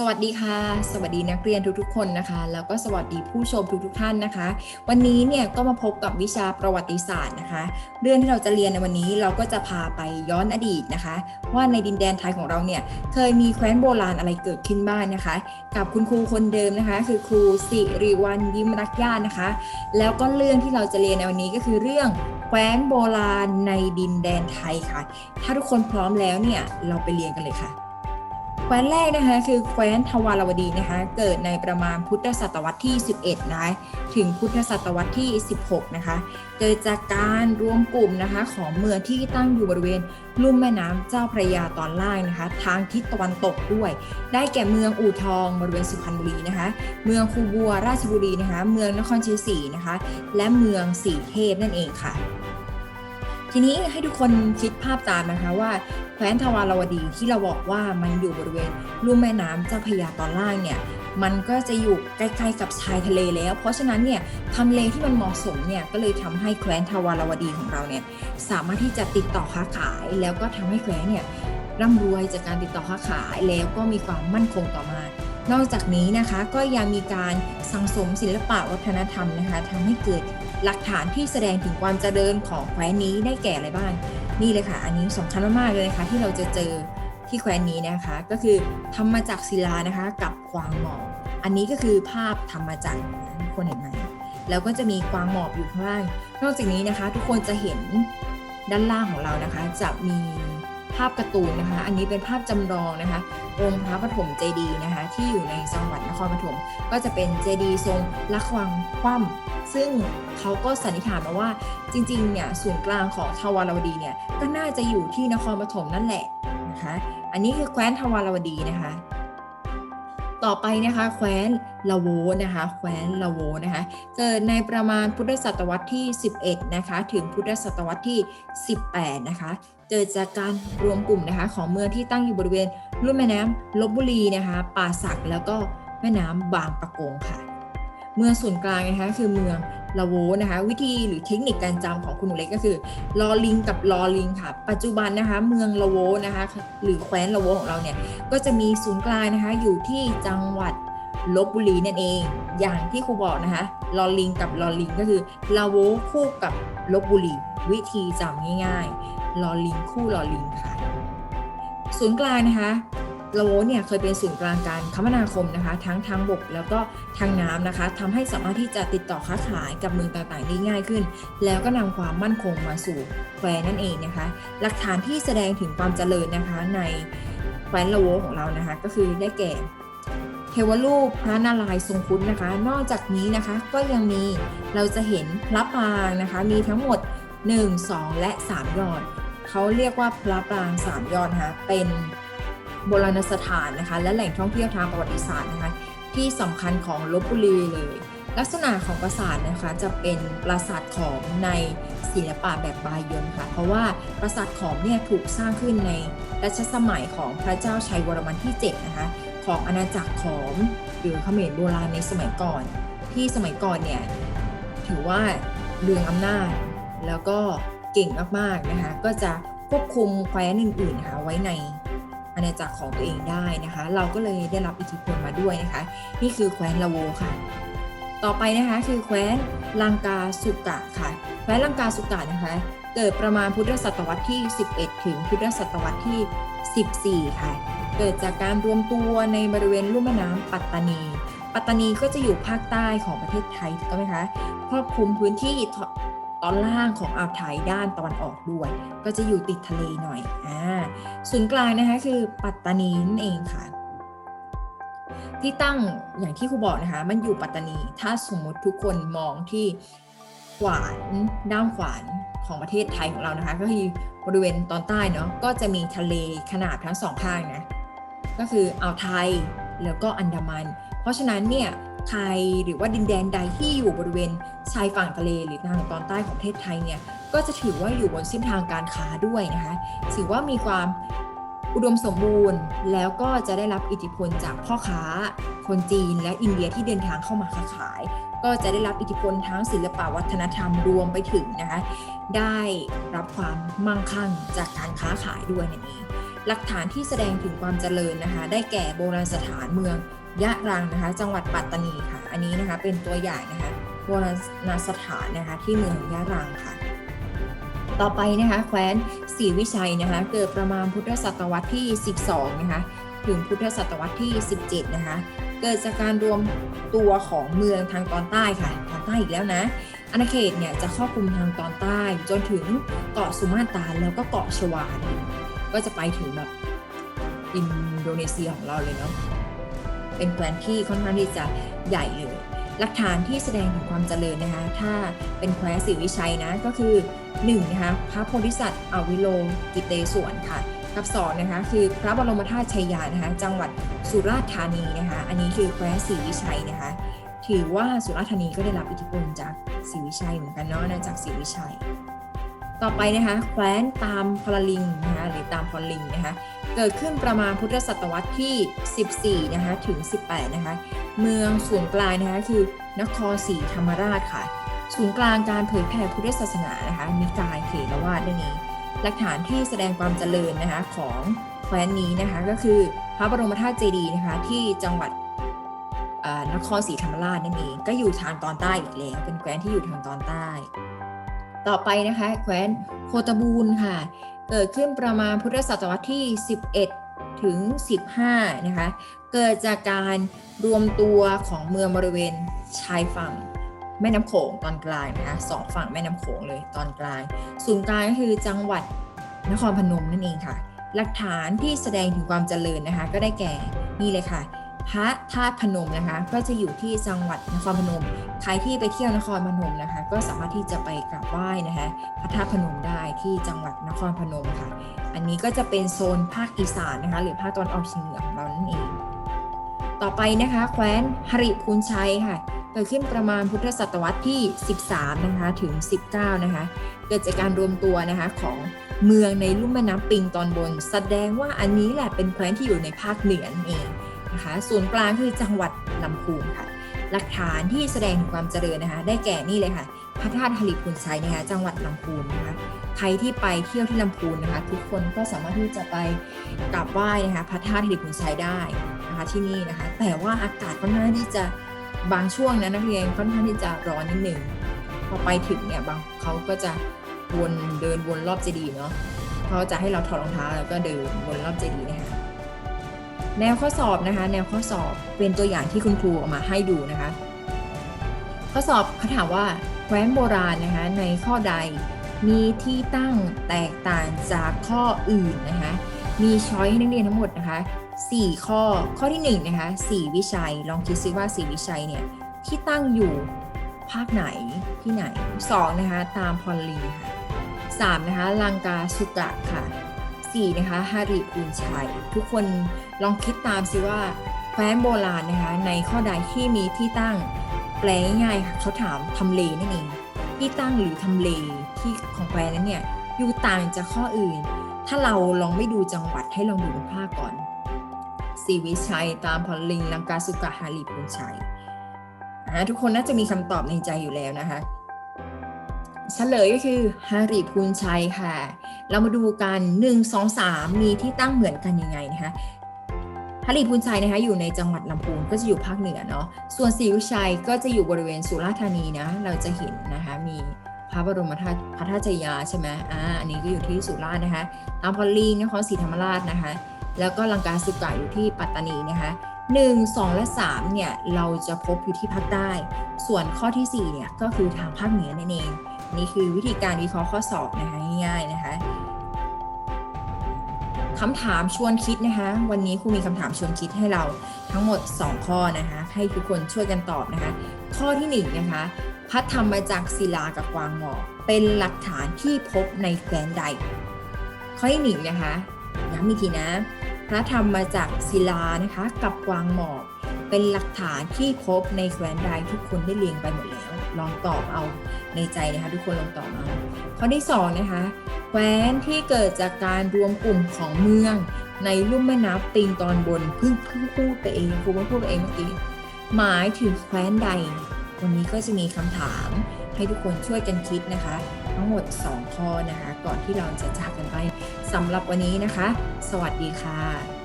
สวัสดีค่ะ สวัสดีนักเรียนทุกๆคนนะคะ แล้วก็สวัสดีผู้ชมทุกๆท่านนะคะ วันนี้เนี่ยก็มาพบกับวิชาประวัติศาสตร์นะคะ เรื่องที่เราจะเรียนในวันนี้เราก็จะพาไปย้อนอดีตนะคะ ว่าในดินแดนไทยของเราเนี่ยเคยมีแคว้นโบราณอะไรเกิดขึ้นบ้างนะคะ กับคุณครูคนเดิมนะคะ คือครูสิริวัลยิ้มรักญาตินะคะ แล้วก็เรื่องที่เราจะเรียนในวันนี้ก็คือเรื่องแคว้นโบราณในดินแดนไทยค่ะ ถ้าทุกคนพร้อมแล้วเนี่ยเราไปเรียนกันเลยค่ะ แคว้นแรกนะคะคือแคว้นทวารวดีนะคะเกิดในประมาณพุทธศตวรรษที่ 11นะคะถึงพุทธศตวรรษที่ 16 นะคะ เกิดจากการรวมกลุ่มนะคะของเมืองที่ตั้งอยู่บริเวณลุ่มแม่น้ำเจ้าพระยาตอนล่างนะคะ ทางทิศตะวันตกด้วย ได้แก่เมืองอู่ทองบริเวณสุพรรณบุรีนะคะ เมืองคูบัวราชบุรีนะคะ เมืองนครชัยศรีนะคะ และเมืองสีเทพนั่นเองค่ะ ทีนี้ให้ทุกคนคิดภาพตามนะคะว่าแคว้นทวารวดีที่เราบอกว่ามันอยู่บริเวณลุ่มแม่น้ำเจ้าพระยาตอนล่างเนี่ยมันก็จะอยู่ใกล้ๆกับชายทะเลแล้ว เพราะฉะนั้นเนี่ยทำเลที่มันเหมาะสมเนี่ยก็เลยทำให้แคว้นทวารวดีของเราเนี่ยสามารถที่จะติดต่อค้าขาย แล้วก็ทำให้แคว้นเนี่ยร่ำรวยจากการติดต่อค้าขายแล้วก็มีความมั่นคงต่อมา นอกจากนี้นะคะก็ยังมีการสังสมศิลปะวัฒนธรรมนะคะทำให้เกิดหลักฐานที่แสดงถึงความเจริญของแคว้นนี้ได้แก่อะไรบ้าง นี่เลยค่ะ อันนี้สำคัญมากๆเลยนะคะที่เราจะเจอที่แคว้นนี้นะคะ ก็คือทำมาจากศิลานะคะกับกวางหมอบอันนี้ก็คือภาพทำมาจากทุกคนเห็นไหมแล้วก็จะมีกวางหมอบอยู่ข้างล่าง นอกจากนี้นะคะ ทุกคนจะเห็นด้านล่างของเรานะคะ จะมี ภาพการ์ตูนนะคะ อันนี้เป็นภาพจำลองนะคะ องค์พระปฐมเจดีย์นะคะ ที่อยู่ในจังหวัดนครปฐมก็จะเป็นเจดีย์ทรงลักวังคว่ำซึ่งเขาก็สันนิษฐานมาว่าจริงๆเนี่ยศูนย์กลางของทวารวดีเนี่ยก็น่าจะอยู่ที่นครปฐมนั่นแหละนะคะอันนี้คือแคว้นทวารวดีนะคะต่อไปนะคะแคว้นละโวนะคะแคว้นละโวนะคะเกิดในประมาณพุทธศตวรรษที่ 11นะคะถึงพุทธศตวรรษที่ 18นะคะ เกิดจากการรวมกลุ่มนะคะของเมืองที่ตั้งอยู่บริเวณรุ่มแม่น้ำลบบุรีนะคะป่าสักแล้วก็แม่น้ำบางปะกงค่ะ เมืองศูนย์กลางนะคะคือเมืองลาโวนะคะวิธีหรือเทคนิคการจำของคุณหนูเล็กก็คือลอลิงกับลอลิงค่ะ ปัจจุบันนะคะเมืองลาโวนะคะหรือแคว้นลาโวของเราเนี่ยก็จะมีศูนย์กลางนะคะอยู่ที่จังหวัดลบบุรีนั่นเอง อย่างที่ครูบอกนะคะลอลิงกับลอลิงก็คือลาโวคู่กับลบบุรีวิธีจำง่าย ๆ ลอลิงคู่ลอลิงค่ะ ศูนย์กลางนะคะโลเนี่ยเคยเป็นศูนย์กลางการคมนาคมนะคะ ทั้งทางบกแล้วก็ทางน้ำนะคะทำให้สามารถที่จะติดต่อค้าขายกับเมืองต่างๆได้ง่ายขึ้น แล้วก็นำความมั่นคงมาสู่แคว้นนั่นเองนะคะ หลักฐานที่แสดงถึงความเจริญนะคะในแคว้นละโวของเรานะคะ ก็คือได้แก่เทวรูปพระนารายณ์ทรงครุฑนะคะ นอกจากนี้นะคะก็ยังมีเราจะเห็นพระปรางนะคะ มีทั้งหมด 1 2 และ 3 ยอด เขาเรียกว่าพระปราง3ยอดนะคะเป็นโบราณสถานนะคะ และแหล่งท่องเที่ยวทางประวัติศาสตร์นะคะที่สำคัญของลบบุรีเลย ลักษณะของปราสาทนะคะจะเป็นปราสาทขอมในศิลปะแบบบายนค่ะ เพราะว่าปราสาทขอมเนี่ยถูกสร้างขึ้นในรัชสมัยของพระเจ้าชัยวรมันที่7นะคะของอาณาจักรขอมหรือเขมรโบราณในสมัยก่อน ที่สมัยก่อนเนี่ยถือว่าเรืองอำนาจแล้วก็ เก่งมากๆนะคะก็จะควบคุมแคว้นอื่นๆนะคะไว้ในอาณาจักรของตัวเองได้นะคะ เราก็เลยได้รับอิทธิพลมาด้วยนะคะ นี่คือแคว้นละโวค่ะ ต่อไปนะคะคือแคว้นลังกาสุกะค่ะ แคว้นลังกาสุกะนะคะ เกิดประมาณพุทธศตวรรษที่ 11 ถึงพุทธศตวรรษที่ 14 ค่ะ เกิดจากการรวมตัวในบริเวณลุ่มแม่น้ำปัตตานี ปัตตานีก็จะอยู่ภาคใต้ของประเทศไทยถูกไหมคะครอบคลุมพื้นที่ ตอนล่างของอ่าวไทยด้านตะวันออกด้วย ก็จะอยู่ติดทะเลหน่อยอ่าศูนย์กลางนะคะคือปัตตานีนั่นเองค่ะ ที่ตั้งอย่างที่ครูบอกนะคะมันอยู่ปัตตานี ถ้าสมมติทุกคนมองที่ขวานด้านขวานของประเทศไทยของเรานะคะ ก็คือบริเวณตอนใต้เนาะก็จะมีทะเลขนาดทั้งสองข้างนะก็คืออ่าวไทยแล้วก็อันดามัน เพราะฉะนั้นเนี่ย ไทย หรือว่าดินแดนใดที่อยู่บริเวณชายฝั่งทะเลหรือทางตอนใต้ของประเทศไทยเนี่ยก็จะถือว่าอยู่บนเส้นทางการค้าด้วยนะคะถือว่ามีความอุดมสมบูรณ์ แล้วก็จะได้รับอิทธิพลจากพ่อค้า คนจีนและอินเดียที่เดินทางเข้ามาค้าขาย ก็จะได้รับอิทธิพลทั้งศิลปวัฒนธรรมรวมไปถึงนะคะได้รับความมั่งคั่งจากการค้าขายด้วยนั่นเองหลักฐานที่แสดงถึงความเจริญนะคะ ได้แก่โบราณสถานเมือง ยะรังนะคะ จังหวัดปัตตานีค่ะ อันนี้นะคะเป็นตัวอย่างนะคะโบราณสถานนะคะที่เมืองยะรังค่ะ ต่อไปนะคะแคว้นศรีวิชัยนะคะ เกิดประมาณพุทธศตวรรษที่ 12 นะคะ ถึงพุทธศตวรรษที่ 17 นะคะ เกิดจากการรวมตัวของเมืองทางตอนใต้ค่ะ ตอนใต้อีกแล้วนะอาณาเขตเนี่ยจะครอบคลุมทางตอนใต้ จนถึงเกาะสุมาตราแล้วก็เกาะชวาก็จะไปถึงแบบอินโดนีเซียของเราเลยเนาะ เป็นแคว้นที่ค่อนข้างที่จะใหญ่เลยหลักฐานที่แสดงถึงความเจริญนะคะ ถ้าเป็นแคว้นศรีวิชัยนะก็คือ1นะคะพระโพธิสัตว์อวิโลกิเตศวรค่ะ กับ2นะคะคือพระบรมธาตุชัยยานะคะจังหวัดสุราษฎร์ธานีนะคะ อันนี้คือแคว้นศรีวิชัยนะคะ ถือว่าสุราษฎร์ธานีก็ได้รับอิทธิพลจากศรีวิชัยเหมือนกันเนาะนะจากศรีวิชัย ต่อไปนะคะแคว้นตามพลลิงนะคะหรือตามพลลิงนะคะเกิดขึ้นประมาณพุทธศตวรรษที่ 14นะคะถึง 18นะคะเมืองศูนย์กลางนะคะคือนครศรีธรรมราชค่ะศูนย์กลางการเผยแผ่พุทธศาสนานะคะนิกายเถรวาทนั่นเองหลักฐานที่แสดงความเจริญนะคะของแคว้นนี้นะคะก็คือพระบรมธาตุเจดีย์นะคะที่จังหวัดนครศรีธรรมราชนั่นเองก็อยู่ทางตอนใต้อีกแล้วเป็นแคว้นที่อยู่ทางตอนใต้ ต่อไปนะคะแคว้นโคตบูลค่ะเกิดขึ้นประมาณพุทธศตวรรษที่ 11 ถึง 15 นะคะ เกิดจากการรวมตัวของเมืองบริเวณชายฝั่งแม่น้ำโขงตอนกลางนะคะสองฝั่งแม่น้ำโขงเลยตอนกลาง ศูนย์กลางก็คือจังหวัดนครพนมนั่นเองค่ะ หลักฐานที่แสดงถึงความเจริญนะคะ ก็ได้แก่นี่เลยค่ะ พระธาตุพนมนะคะ ก็จะอยู่ที่จังหวัดนครพนม ใครที่ไปเที่ยวนครพนมนะคะ ก็สามารถที่จะไปกราบไหว้นะคะพระธาตุพนมได้ที่จังหวัดนครพนมค่ะ อันนี้ก็จะเป็นโซนภาคอีสานนะคะ หรือภาคตะวันออกเฉียงเหนือของเรานั่นเอง ต่อไปนะคะแคว้นหริพูนชัยค่ะเกิดขึ้นประมาณพุทธศตวรรษที่ 13 นะคะถึง 19 นะคะ เกิดจากการรวมตัวนะคะของเมืองในลุ่มแม่น้ำปิงตอนบน แสดงว่าอันนี้แหละเป็นแคว้นที่อยู่ในภาคเหนือนั่นเอง นะคะส่วนกลางคือจังหวัดลำพูนค่ะ หลักฐานที่แสดงถึงความเจริญนะคะ ได้แก่นี่เลยค่ะพระธาตุหริพูนชัยนะคะจังหวัดลำพูนนะคะใครที่ไปเที่ยวที่ลำพูนนะคะ ทุกคนก็สามารถที่จะไปกราบไหว้นะคะพระธาตุหริพูนชัยได้นะคะที่นี่นะคะ แต่ว่าอากาศค่อนข้างที่จะบางช่วงนะนักเรียนค่อนข้างที่จะร้อนนิดหนึ่งพอไปถึงเนี่ยบางเขาก็จะวนเดินวนรอบเจดีย์เนาะเขาจะให้เราถอดรองเท้าแล้วก็เดินวนรอบเจดีย์นะคะ แนวข้อสอบนะคะ แนวข้อสอบเป็นตัวอย่างที่คุณครูเอามาให้ดูนะคะ ข้อสอบเขาถามว่าแคว้นโบราณนะคะในข้อใดมีที่ตั้งแตกต่างจากข้ออื่นนะคะ มีช้อยให้นักเรียนทั้งหมดนะคะ 4 ข้อ ข้อที่1นะคะ4วิชัย ลองคิดซิว่า 4 วิชัยเนี่ยที่ตั้งอยู่ภาคไหนที่ไหน 2 นะคะ ตามพอลลีค่ะ3นะคะลังกาสุกะค่ะ 4นะคะฮาริปูนชัย ทุกคนลองคิดตามซิว่าแคว้นโบราณนะคะในข้อใดที่มีที่ตั้งแปลง่ายๆค่ะเขาถามทำเลนั่นเองที่ตั้งหรือทำเลที่ของแคว้นนั้นเนี่ยอยู่ต่างจากข้ออื่น ถ้าเราลองไม่ดูจังหวัดให้ลองดูภาคก่อนสีวิชัยตามพอลิงลังกาสุกะฮาริพูนชัยอ่าทุกคนน่าจะมีคำตอบในใจอยู่แล้วนะคะ เฉลยก็คือฮาริพูนชัยค่ะ เรามาดูกัน 1 2 3 มีที่ตั้งเหมือนกันยังไงนะคะฮาริพูนชัยนะคะอยู่ในจังหวัดลำพูนก็จะอยู่ภาคเหนือเนาะส่วนศรีวิชัยก็จะอยู่บริเวณสุราษฎร์ธานีนะเราจะเห็นนะคะมีพระบรมธาตุพระธาตุชยาใช่ไหมอ่าอันนี้ก็อยู่ที่สุราษฎร์นะคะตามพอลลีนครศรีธรรมราชนะคะ แล้วก็ลังกาสุกะอยู่ที่ปัตตานีนะคะ1 2 และ 3 เนี่ย เราจะพบอยู่ที่ภาคใต้ ส่วนข้อที่ 4 เนี่ย ก็คือทางภาคเหนือนั่นเอง นี่คือวิธีการวิเคราะห์ข้อสอบนะคะง่ายๆนะคะคำถามชวนคิดนะคะ วันนี้ครูมีคำถามชวนคิดให้เราทั้งหมด 2 ข้อนะคะ ให้ทุกคนช่วยกันตอบนะคะ ข้อที่1นนะคะพัดทำมาจากศิลากับกวางหมอกเป็นหลักฐานที่พบในแคว้นใด ข้อที่หนึ่งนะคะย้ำอีกทีนะพระธรรมมาจากศิลานะคะ กับกวางหมอก เป็นหลักฐานที่พบในแคว้นใดทุกคนได้เรียงไปหมดแล้ว ลองตอบเอาในใจนะคะทุกคนลองตอบเอาข้อที่สองนะคะแคว้นที่เกิดจากการรวมกลุ่มของเมือง ในลุ่มแม่น้ำปิงตอนบนเพิ่งเพิ่งพูดไปเองครูเพิ่งพูดไปเองเมื่อกี้หมายถึงแคว้นใด วันนี้ก็จะมีคำถามให้ทุกคนช่วยกันคิดนะคะ ทั้งหมด 2 ข้อนะคะ ก่อนที่เราจะจากกันไปสำหรับวันนี้นะคะ สวัสดีค่ะ